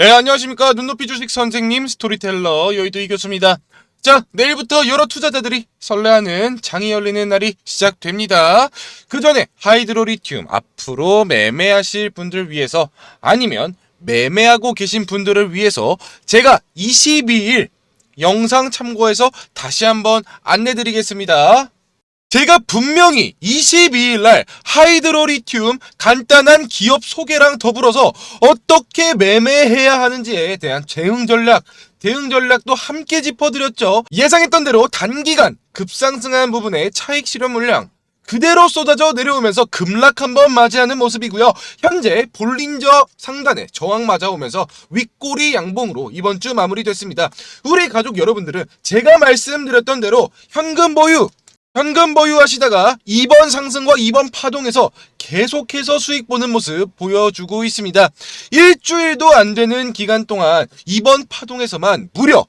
네, 안녕하십니까. 눈높이 주식 선생님, 스토리텔러, 여의도 이 교수입니다. 자, 내일부터 여러 투자자들이 설레하는 장이 열리는 날이 시작됩니다. 그 전에 하이드로리튬 앞으로 매매하실 분들 위해서 아니면 매매하고 계신 분들을 위해서 제가 22일 영상 참고해서 다시 한번 안내 드리겠습니다. 제가 분명히 22일 날 하이드로리튬 간단한 기업 소개랑 더불어서 어떻게 매매해야 하는지에 대한 대응 전략, 대응 전략도 함께 짚어드렸죠. 예상했던 대로 단기간 급상승한 부분의 차익 실현 물량 그대로 쏟아져 내려오면서 급락 한번 맞이하는 모습이고요. 현재 볼린저 상단에 저항 맞아오면서 윗꼬리 양봉으로 이번 주 마무리됐습니다. 우리 가족 여러분들은 제가 말씀드렸던 대로 현금 보유 현금 보유하시다가 이번 상승과 이번 파동에서 계속해서 수익 보는 모습 보여주고 있습니다. 일주일도 안 되는 기간 동안 이번 파동에서만 무려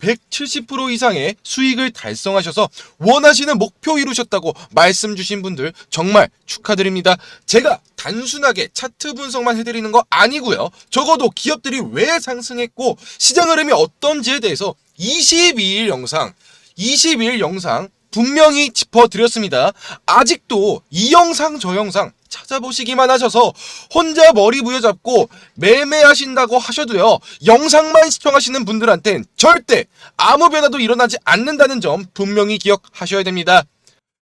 170% 이상의 수익을 달성하셔서 원하시는 목표 이루셨다고 말씀 주신 분들 정말 축하드립니다. 제가 단순하게 차트 분석만 해드리는 거 아니고요. 적어도 기업들이 왜 상승했고 시장 흐름이 어떤지에 대해서 22일 영상 22일 영상 분명히 짚어드렸습니다. 아직도 이 영상 저 영상 찾아보시기만 하셔서 혼자 머리 부여잡고 매매하신다고 하셔도요. 영상만 시청하시는 분들한텐 절대 아무 변화도 일어나지 않는다는 점 분명히 기억하셔야 됩니다.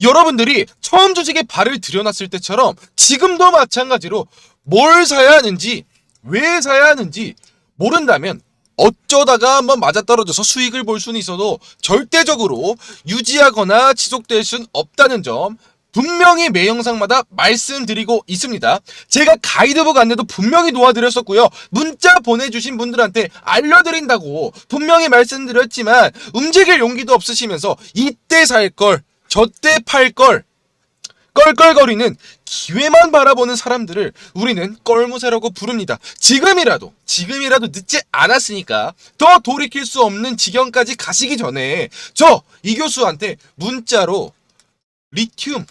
여러분들이 처음 주식에 발을 들여놨을 때처럼 지금도 마찬가지로 뭘 사야 하는지 왜 사야 하는지 모른다면 어쩌다가 한번 맞아떨어져서 수익을 볼 수는 있어도 절대적으로 유지하거나 지속될 수는 없다는 점 분명히 매 영상마다 말씀드리고 있습니다. 제가 가이드북 안내도 분명히 도와드렸었고요. 문자 보내주신 분들한테 알려드린다고 분명히 말씀드렸지만 움직일 용기도 없으시면서 이때 살 걸, 저때 팔 걸, 껄껄거리는 기회만 바라보는 사람들을 우리는 껄무새라고 부릅니다. 지금이라도, 지금이라도 늦지 않았으니까 더 돌이킬 수 없는 지경까지 가시기 전에 저 이 교수한테 문자로 리튬,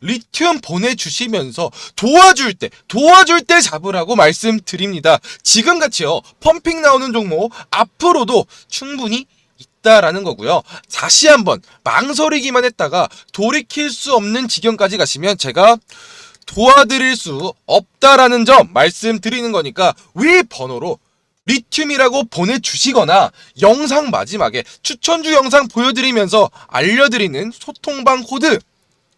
리튬 보내주시면서 도와줄 때, 도와줄 때 잡으라고 말씀드립니다. 지금같이요, 펌핑 나오는 종목 앞으로도 충분히 있다라는 거고요. 다시 한번 망설이기만 했다가 돌이킬 수 없는 지경까지 가시면 제가 도와드릴 수 없다라는 점 말씀드리는 거니까 위 번호로 리튬이라고 보내주시거나 영상 마지막에 추천주 영상 보여드리면서 알려드리는 소통방 코드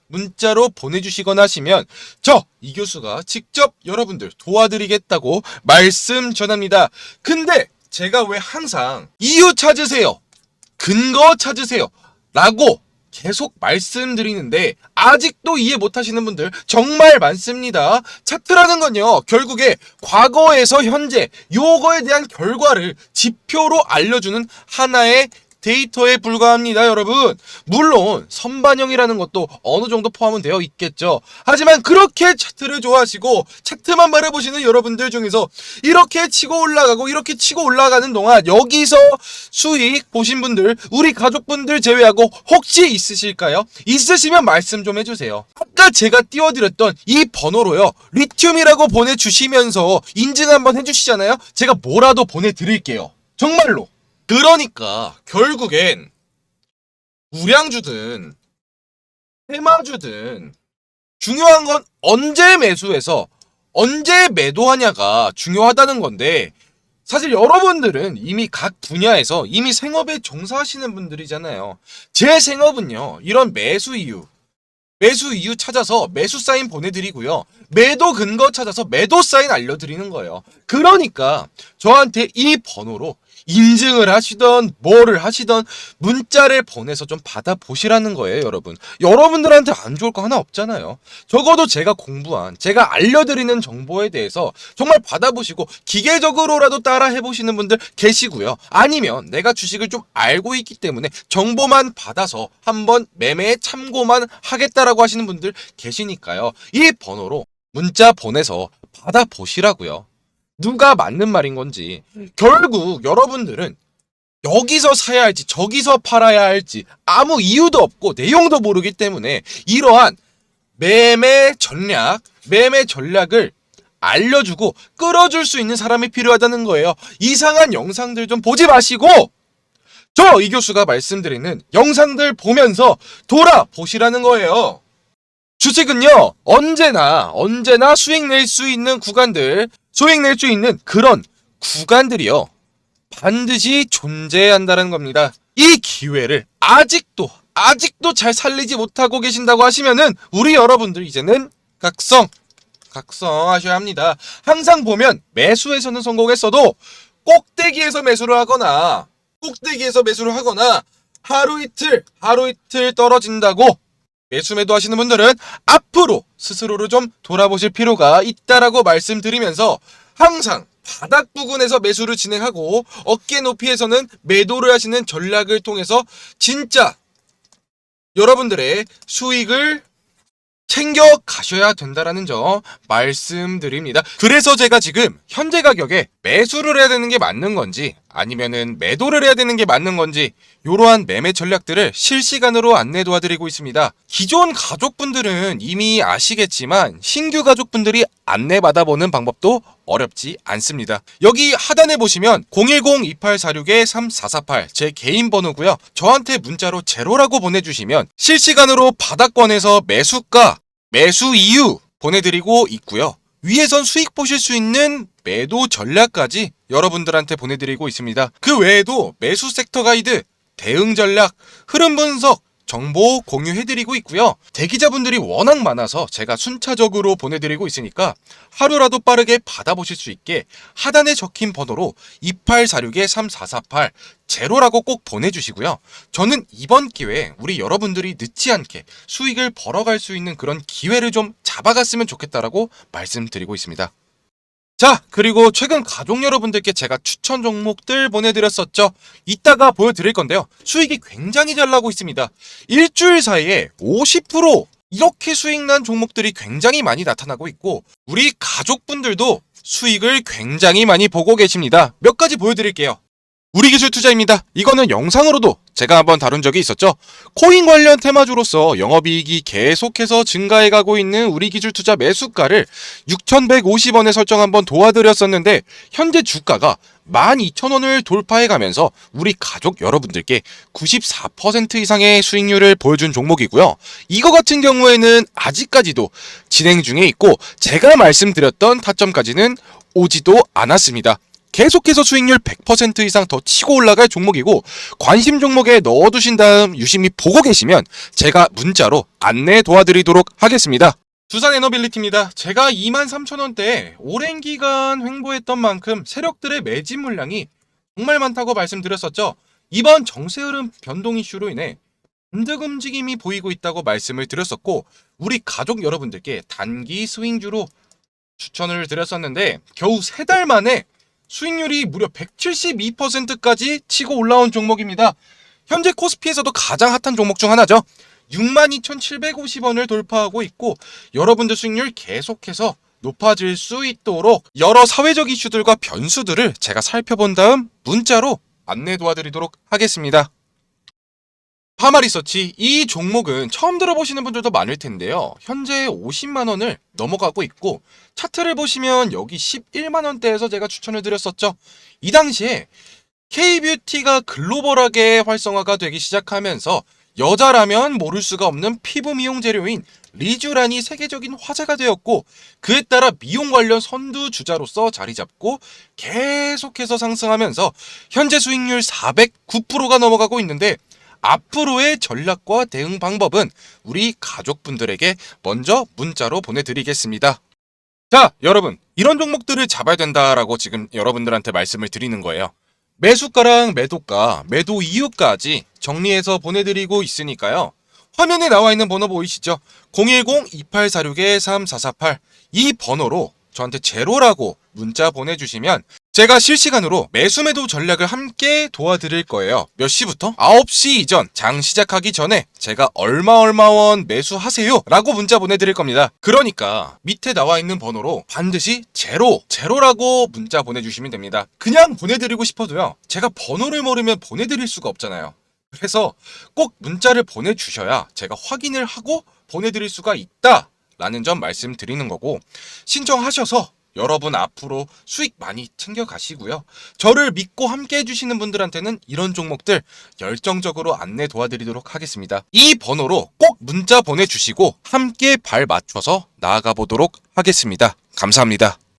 문자로 보내주시거나 하시면 저 이 교수가 직접 여러분들 도와드리겠다고 말씀 전합니다. 근데 제가 왜 항상 이유 찾으세요. 근거 찾으세요. 라고 계속 말씀드리는데 아직도 이해 못하시는 분들 정말 많습니다. 차트라는 건요 결국에 과거에서 현재 요거에 대한 결과를 지표로 알려주는 하나의 데이터에 불과합니다, 여러분. 물론 선반영이라는 것도 어느 정도 포함은 되어 있겠죠. 하지만 그렇게 차트를 좋아하시고 차트만 바라보시는 여러분들 중에서 이렇게 치고 올라가고 이렇게 치고 올라가는 동안 여기서 수익 보신 분들, 우리 가족분들 제외하고 혹시 있으실까요? 있으시면 말씀 좀 해주세요. 아까 제가 띄워드렸던 이 번호로요, 리튬이라고 보내주시면서 인증 한번 해주시잖아요? 제가 뭐라도 보내드릴게요. 정말로. 그러니까 결국엔 우량주든 테마주든 중요한 건 언제 매수해서 언제 매도하냐가 중요하다는 건데 사실 여러분들은 이미 각 분야에서 이미 생업에 종사하시는 분들이잖아요. 제 생업은요. 이런 매수 이유 매수 이유 찾아서 매수 사인 보내드리고요. 매도 근거 찾아서 매도 사인 알려드리는 거예요. 그러니까 저한테 이 번호로 인증을 하시던 뭐를 하시던 문자를 보내서 좀 받아보시라는 거예요, 여러분. 여러분들한테 안 좋을 거 하나 없잖아요. 적어도 제가 공부한, 제가 알려드리는 정보에 대해서 정말 받아보시고 기계적으로라도 따라 해보시는 분들 계시고요. 아니면 내가 주식을 좀 알고 있기 때문에 정보만 받아서 한번 매매에 참고만 하겠다라고 하시는 분들 계시니까요. 이 번호로 문자 보내서 받아보시라고요. 누가 맞는 말인 건지 결국 여러분들은 여기서 사야 할지 저기서 팔아야 할지 아무 이유도 없고 내용도 모르기 때문에 이러한 매매 전략, 매매 전략을 알려주고 끌어줄 수 있는 사람이 필요하다는 거예요. 이상한 영상들 좀 보지 마시고 저 이 교수가 말씀드리는 영상들 보면서 돌아보시라는 거예요. 주식은요, 언제나, 언제나 수익 낼 수 있는 구간들, 수익 낼수 있는 그런 구간들이요. 반드시 존재한다는 겁니다. 이 기회를 아직도, 아직도 잘 살리지 못하고 계신다고 하시면은, 우리 여러분들 이제는 각성, 각성하셔야 합니다. 항상 보면 매수에서는 성공했어도 꼭대기에서 매수를 하거나, 꼭대기에서 매수를 하거나, 하루 이틀, 하루 이틀 떨어진다고 매수 매도 하시는 분들은 앞으로 스스로를 좀 돌아보실 필요가 있다라고 말씀드리면서 항상 바닥 부근에서 매수를 진행하고 어깨 높이에서는 매도를 하시는 전략을 통해서 진짜 여러분들의 수익을 챙겨 가셔야 된다라는 점 말씀드립니다. 그래서 제가 지금 현재 가격에 매수를 해야 되는 게 맞는 건지 아니면은 매도를 해야 되는 게 맞는 건지 이러한 매매 전략들을 실시간으로 안내 도와드리고 있습니다. 기존 가족분들은 이미 아시겠지만 신규 가족분들이 안내 받아보는 방법도 어렵지 않습니다. 여기 하단에 보시면 010-2846-3448 제 개인 번호고요. 저한테 문자로 제로라고 보내주시면 실시간으로 바닥권에서 매수가, 매수 이유 보내드리고 있고요. 위에선 수익 보실 수 있는 매도 전략까지 여러분들한테 보내드리고 있습니다. 그 외에도 매수 섹터 가이드, 대응 전략, 흐름 분석, 정보 공유해드리고 있고요. 대기자분들이 워낙 많아서 제가 순차적으로 보내드리고 있으니까 하루라도 빠르게 받아보실 수 있게 하단에 적힌 번호로 2846-3448 제로라고 꼭 보내주시고요. 저는 이번 기회에 우리 여러분들이 늦지 않게 수익을 벌어갈 수 있는 그런 기회를 좀 잡아갔으면 좋겠다라고 말씀드리고 있습니다. 자, 그리고 최근 가족 여러분들께 제가 추천 종목들 보내드렸었죠. 이따가 보여드릴 건데요. 수익이 굉장히 잘 나고 있습니다. 일주일 사이에 50% 이렇게 수익 난 종목들이 굉장히 많이 나타나고 있고, 우리 가족분들도 수익을 굉장히 많이 보고 계십니다. 몇 가지 보여드릴게요. 우리 기술 투자입니다. 이거는 영상으로도 제가 한번 다룬 적이 있었죠. 코인 관련 테마주로서 영업이익이 계속해서 증가해가고 있는 우리 기술 투자 매수가를 6,150원에 설정 한번 도와드렸었는데 현재 주가가 12,000원을 돌파해가면서 우리 가족 여러분들께 94% 이상의 수익률을 보여준 종목이고요. 이거 같은 경우에는 아직까지도 진행 중에 있고 제가 말씀드렸던 타점까지는 오지도 않았습니다. 계속해서 수익률 100% 이상 더 치고 올라갈 종목이고 관심 종목에 넣어두신 다음 유심히 보고 계시면 제가 문자로 안내 도와드리도록 하겠습니다. 두산 에너빌리티입니다. 제가 23,000원대에 오랜 기간 횡보했던 만큼 세력들의 매집 물량이 정말 많다고 말씀드렸었죠. 이번 정세 흐름 변동 이슈로 인해 반등 움직임이 보이고 있다고 말씀을 드렸었고 우리 가족 여러분들께 단기 스윙주로 추천을 드렸었는데 겨우 세 달 만에 수익률이 무려 172%까지 치고 올라온 종목입니다. 현재 코스피에서도 가장 핫한 종목 중 하나죠. 62,750원을 돌파하고 있고 여러분들 수익률 계속해서 높아질 수 있도록 여러 사회적 이슈들과 변수들을 제가 살펴본 다음 문자로 안내 도와드리도록 하겠습니다. 파마리서치 이 종목은 처음 들어보시는 분들도 많을 텐데요. 현재 50만 원을 넘어가고 있고 차트를 보시면 여기 11만 원대에서 제가 추천을 드렸었죠. 이 당시에 K뷰티가 글로벌하게 활성화가 되기 시작하면서 여자라면 모를 수가 없는 피부 미용 재료인 리쥬란이 세계적인 화제가 되었고 그에 따라 미용 관련 선두 주자로서 자리 잡고 계속해서 상승하면서 현재 수익률 409%가 넘어가고 있는데 앞으로의 전략과 대응 방법은 우리 가족분들에게 먼저 문자로 보내드리겠습니다. 자, 여러분. 이런 종목들을 잡아야 된다라고 지금 여러분들한테 말씀을 드리는 거예요. 매수가랑 매도가, 매도 이유까지 정리해서 보내드리고 있으니까요. 화면에 나와 있는 번호 보이시죠? 010-2846-3448. 이 번호로 저한테 제로라고 문자 보내주시면 제가 실시간으로 매수 매도 전략을 함께 도와드릴 거예요. 몇 시부터? 9시 이전 장 시작하기 전에 제가 얼마 얼마 원 매수하세요 라고 문자 보내드릴 겁니다. 그러니까 밑에 나와 있는 번호로 반드시 제로, 제로라고 문자 보내주시면 됩니다. 그냥 보내드리고 싶어도요. 제가 번호를 모르면 보내드릴 수가 없잖아요. 그래서 꼭 문자를 보내주셔야 제가 확인을 하고 보내드릴 수가 있다 라는 점 말씀드리는 거고 신청하셔서 여러분 앞으로 수익 많이 챙겨 가시고요. 저를 믿고 함께 해주시는 분들한테는 이런 종목들 열정적으로 안내 도와드리도록 하겠습니다. 이 번호로 꼭 문자 보내주시고 함께 발 맞춰서 나아가 보도록 하겠습니다. 감사합니다.